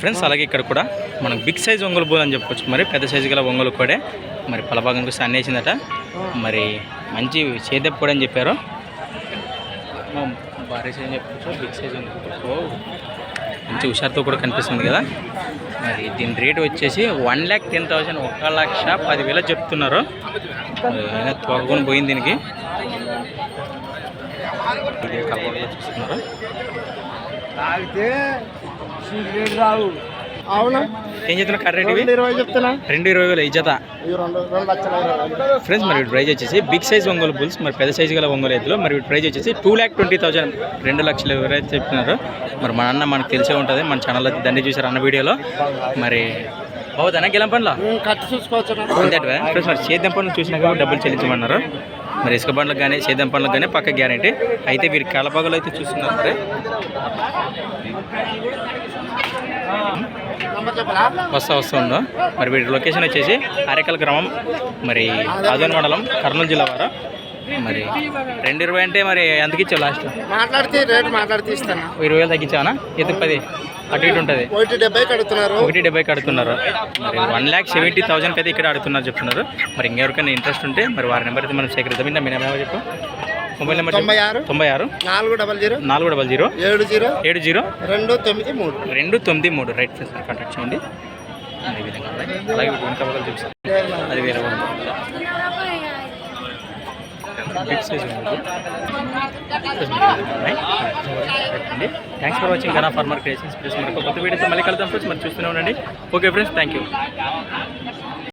Friends అలాగే ఇక్కడ కూడా మనం బిగ్ సైజ్ ఒంగోలు బోల్ అని చెప్పుకోవచ్చు. మరి పెద్ద సైజు గల ఒంగోలు కూడా మరి పలభాగం చూసి అన్నేసిందట. మరి మంచి చేదెప్పు కూడా అని చెప్పారు. భారీ సైజ్ అని చెప్పుకోవచ్చు. బిగ్ సైజ్ మంచి హుషారుతో కూడా కనిపిస్తుంది కదా. మరి దీని రేట్ వచ్చేసి వన్ ల్యాక్ టెన్ థౌసండ్ ఒక లక్ష పదివేల చెప్తున్నారు. మరి పోయింది దీనికి. ఇది చూస్తున్నారు. తాగితే సిగరెట్ రావు. అవునా? ఏం చెప్తున్నా రెండు ఇరవై చెప్తున్నా. రెండు ఇరవై వేలు వేలు. ఫ్రెండ్స్ మరి ప్రైజ్ వచ్చేసి బిగ్ సైజ్ ఒంగోలు బుల్స్ మరి పెద్ద సైజు గల ఒంగోలు ఎద్దులు మరి ప్రైజ్ వచ్చేసి టూ ల్యాక్ ట్వంటీ థౌసండ్ రెండు లక్షలు ఎవరైతే చెప్తున్నారు మరి మన అన్న మనకు తెలిసే ఉంటుంది మన ఛానల్లో దండి చూసారు అన్న వీడియోలో. మరి బాగుందా గెలం పనులు? కట్టి చూసుకోవచ్చు ఫ్రెండ్స్ మరి సేద్యం పనులు చూసినాక డబ్బులు చెల్లించమన్నారు. మరి ఇసుక బండ్లకు కానీ సేద్యం పనులకు కానీ పక్క గ్యారంటీ అయితే వీరి కలపగలు అయితే చూస్తున్నారు నంబర్ చెప్పరా వస్తా వస్తుందో మరి వీటి లొకేషన్ వచ్చేసి అరేకల్ గ్రామం మరి ఆదోన్ మండలం కర్నూలు జిల్లా వారు. మరి రెండు ఇరవై అంటే మరి ఎంతకి ఇచ్చావు లాస్ట్ మాట్లాడితే రేటు మాట్లాడితే ఇస్తాను. ఇరవై వేలు తగ్గించావనా? ఎత్తు పది. అటు ఇటు ఉంటుంది. ఒకటి డెబ్బై కడుతున్నారు. ఒకటి డెబ్బై కడుతున్నారు. మరి వన్ ల్యాక్ సెవెంటీ థౌసండ్కి అయితే ఇక్కడ అడుగుతున్నారు చెప్తున్నారు. మరి ఇంకెవరికైనా ఇంట్రెస్ట్ ఉంటే మరి వారి నెంబర్ అయితే మనం సేకరిద్దాం. మీ నెంబర్ చెప్పు. మొబైల్ నెంబర్ తొంభై ఆరు. తొంభై ఆరు. నాలుగు డబల్ జీరో. నాలుగు డబల్ జీరో. ఏడు జీరో. ఏడు జీరో. రెండు తొమ్మిది మూడు. రెండు తొమ్మిది మూడు. రైట్ ఫ్రెండ్స్ కాంటాక్ట్ చేయండి. ఈ విధంగా ఉన్నాయి. అలాగే వెనక చూపిస్తాను అది వేరే big size thanks for watching Gana farmer creations please మనకు కొత్త వీడియోతో మళ్ళీ కలుద్దాం ఫ్రెండ్స్. మనం చూస్తూనే ఉండండి. Okay friends thank you